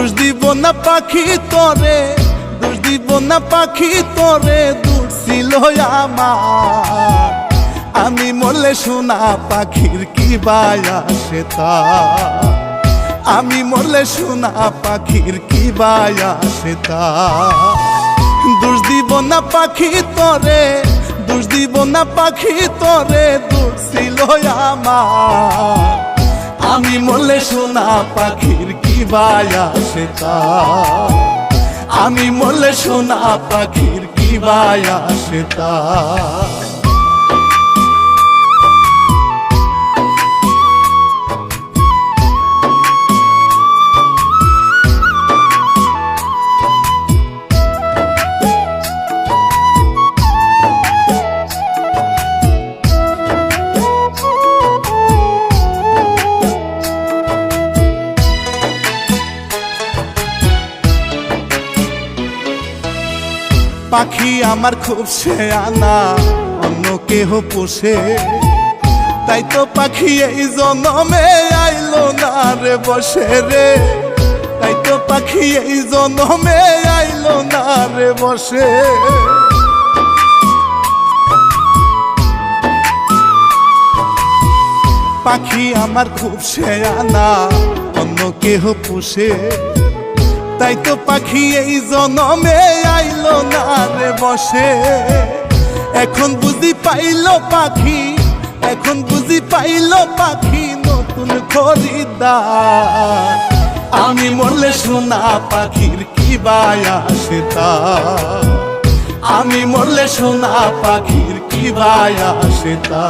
না পাখি তরে, দোষ দিব না পাখি তরে, দূর ছিল আমার। আমি মরলে শোনা পাখির কি বায়া সেতা আমি মরলে শোনা পাখির কি বায়া সেতা দোষ দিব না পাখি তরে, দোষ দিব না পাখি তরে, দূর ছিল আমার। আমি মলে সোনা পাখির কি বায়া সেতা আমি মলে সোনা পাখির কি বায়া সেতা পাখি আমার খুব আনা অন্য কেহ পোষে। তাই তো পাখি এই জনমে আইলো না রে বসে রে। তাই তো পাখি এই জনমে আইলো না রে বসে। পাখি আমার খুব আনা অন্য কেহ পোষে। তাই তো পাখি এই জনমে আইলো না বসে। এখন বুঝি পাইল পাখি, এখন বুঝি পাইল পাখি নতুন খরিদার আমি মরলে সোনা পাখির কি বায়া সেতা আমি মরলে সোনা পাখির কি বায়া সেতা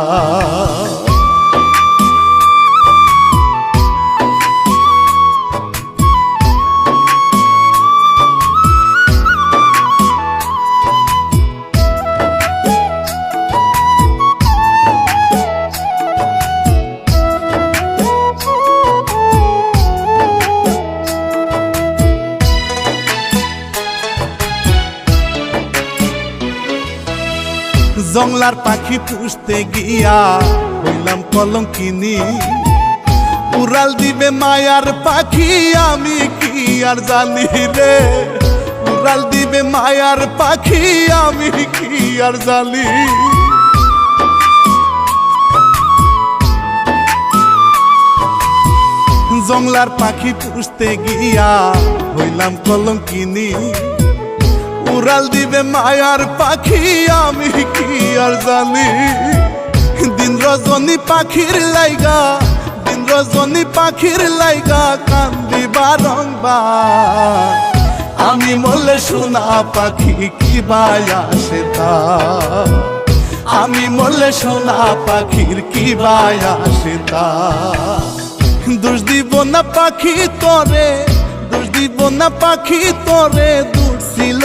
জংলার পাখি পুষতে গিয়া হইলাম কলঙ্কিনী। উড়াল দিবে মায়ার পাখি, আমি কি আর জানি রে? উড়াল দিবে মায়ার পাখি, আমি কি আর জানি? জংলার পাখি পুষতে গিয়া হইলাম কলঙ্কিনী। উড়াল দিবে মায়ার পাখি, আমি কি আর জানি? দিন রজনী পাখির লাইগা, দিন রজনী পাখির লাইগা কান্দি বারংবার আমি মরলে শোনা পাখি কি বায়া সেতা আমি মরলে শোনা পাখির কি বায়া সেতা দোষ দিব না পাখি তরে, দোষ দিব না পাখি তরে ছিল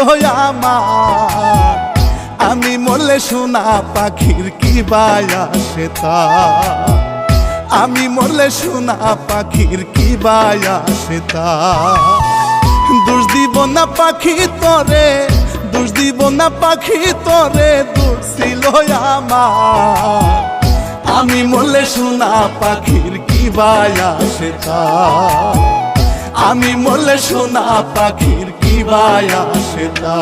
আমার। আমি মরলে শোনা পাখির কি বায়া সেতা আমি মরলে শোনা পাখির কি বায়া সেতা দোষ দিব না পাখি তরে, দোষ দিব না পাখি তরে ছিল আমার। আমি মরলে শোনা পাখির কি বায়া সেতা আমি মরলে সোনা পাখির কি বায়া সেতা